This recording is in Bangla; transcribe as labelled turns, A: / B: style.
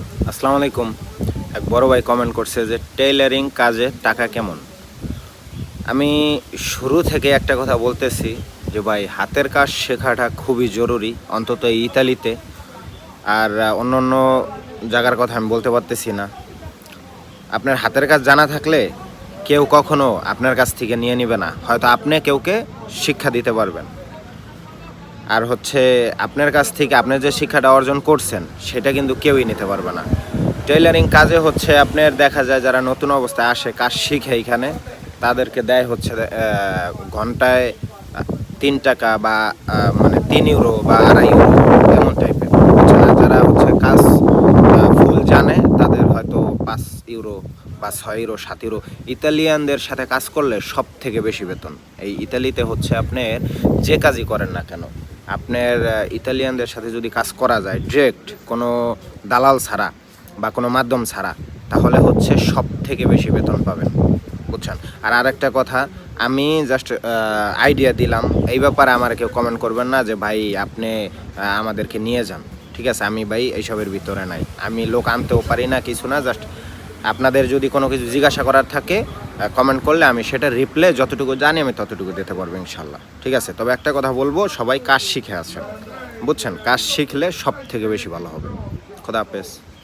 A: আসসালামু আলাইকুম। এক বড় ভাই কমেন্ট করছে যে টেইলারিং কাজে টাকা কেমন? আমি শুরু থেকে একটা কথা বলতেছি যে, ভাই, হাতের কাজ শেখাটা খুবই জরুরি, অন্তত ইতালিতে। আর অন্য অন্য জায়গার কথা আমি বলতে পারতেছি না। আপনার হাতের কাজ জানা থাকলে কেউ কখনো আপনার কাছ থেকে নিয়ে নেবে না। হয়তো আপনি কেউকে শিক্ষা দিতে পারবেন। আর হচ্ছে আপনার কাছ থেকে আপনি যে শিক্ষাটা অর্জন করছেন, সেটা কিন্তু কেউই নিতে পারবে না। টেইলারিং কাজে হচ্ছে আপনার দেখা যায় যারা নতুন অবস্থায় আসে, কাজ শিখে এখানে, তাদেরকে দেয় হচ্ছে ঘন্টায় তিন টাকা বা মানে তিন ইউরো বা আড়াই ইউরো এমন টাইপের আর যারা হচ্ছে কাজ ফুল জানে, তাদের হয়তো পাঁচ ইউরো বা ছয় ইউরো সাত ইউরো ইতালিয়ানদের সাথে কাজ করলে সব থেকে বেশি বেতন। এই ইতালিতে হচ্ছে আপনার যে কাজই করেন না কেন আপনার ইতালিয়ানদের সাথে যদি কাজ করা যায় ডিরেক্ট কোনো দালাল ছাড়া বা কোনো মাধ্যম ছাড়া, তাহলে হচ্ছে সব থেকে বেশি বেতন পাবেন, বুঝছেন? আর আরেকটা কথা, আমি জাস্ট আইডিয়া দিলাম, এই ব্যাপারে আমার কেউ কমেন্ট করবেন না যে, ভাই, আপনি আমাদেরকে নিয়ে যান। ঠিক আছে? আমি, ভাই, এইসবের ভিতরে নাই। আমি লোক আনতেও পারি না কিছু না জাস্ট আপনাদের যদি কোনো কিছু জিজ্ঞাসা করার থাকে কমেন্ট করলে আমি সেটা রিপ্লে যতটুকু জানি আমি ততটুকু দিতে পারব ইনশাল্লাহ। ঠিক আছে? তবে একটা কথা বলব, সবাই কাজ শিখে আছেন। বুঝছেন? কাজ শিখলে সব থেকে বেশি ভালো হবে। খোদা হাফেজ।